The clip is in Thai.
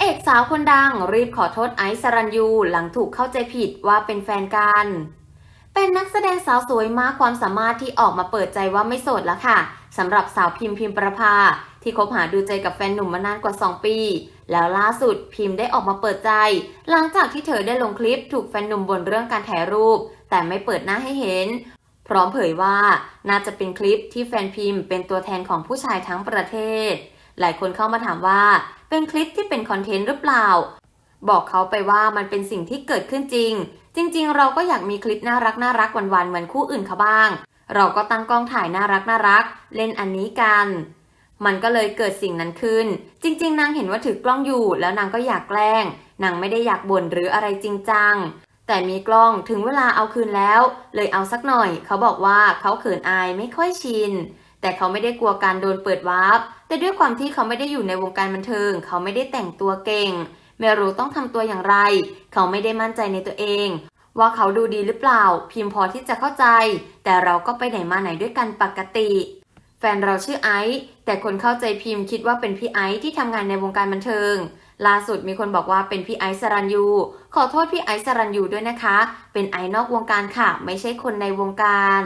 เอกสาวคนดังรีบขอโทษไอซ์สรัญยูหลังถูกเข้าใจผิดว่าเป็นแฟนกัน เป็นนักแสดงสาวสวยมากความสามารถที่ออกมาเปิดใจว่าไม่โสดแล้วค่ะสำหรับสาวพิมพ์พิมพ์ประภา ที่คบหาดูใจกับแฟนหนุ่มมานานกว่า 2 ปี แล้วล่าสุดพิมพ์ได้ออกมาเปิดใจ หลังจากที่เธอได้ลงคลิปถูกแฟนหนุ่มบ่นเรื่องการถ่ายรูป แต่ไม่เปิดหน้าให้เห็น พร้อมเผยว่าน่าจะเป็นคลิปที่แฟนพิมพ์เป็นตัวแทนของผู้ชายทั้งประเทศ หลายคนเข้ามาถามว่า เป็นคลิปที่เป็นคอนเทนต์หรือเปล่า บอกเขาไปว่ามันเป็นสิ่งที่เกิดขึ้นจริง จริง ๆ เราก็อยากมีคลิปน่ารักน่ารักวันๆเหมือนคู่อื่นเขาบ้าง เราก็ตั้งกล้องถ่ายน่ารักน่ารัก เล่นอันนี้กัน มันก็เลยเกิดสิ่งนั้นขึ้น จริง ๆ นางเห็นว่าถือกล้องอยู่ แล้วนางก็อยากแกล้ง นางไม่ได้อยากบ่นหรืออะไรจริงจังแต่มีกล้องถึงเวลาเอาคืนแล้ว เลยเอาสักหน่อย เขาบอกว่าเขาเขินอายไม่ค่อยชิน แต่เขาไม่ได้กลัวการโดนเปิดวาร์ปแต่ด้วยความที่เขาไม่ได้อยู่ในวงการบันเทิง เขาไม่ได้แต่งตัวเก่ง ไม่รู้ต้องทำตัวอย่างไร เขาไม่ได้มั่นใจในตัวเอง ว่าเขาดูดีหรือเปล่า พิมพ์พอที่จะเข้าใจ แต่เราก็ไปไหนมาไหนด้วยกันปกติ แฟนเราชื่อไอซ์แต่คนเข้าใจพิมพ์คิดว่าเป็นพี่ไอซ์ที่ทำงานในวงการบันเทิงล่าสุดมีคนบอกว่าเป็นพี่ไอซ์สรัญยู ขอโทษพี่ไอซ์สรัญยูด้วยนะคะ เป็นไอซ์นอกวงการค่ะ ไม่ใช่คนในวงการ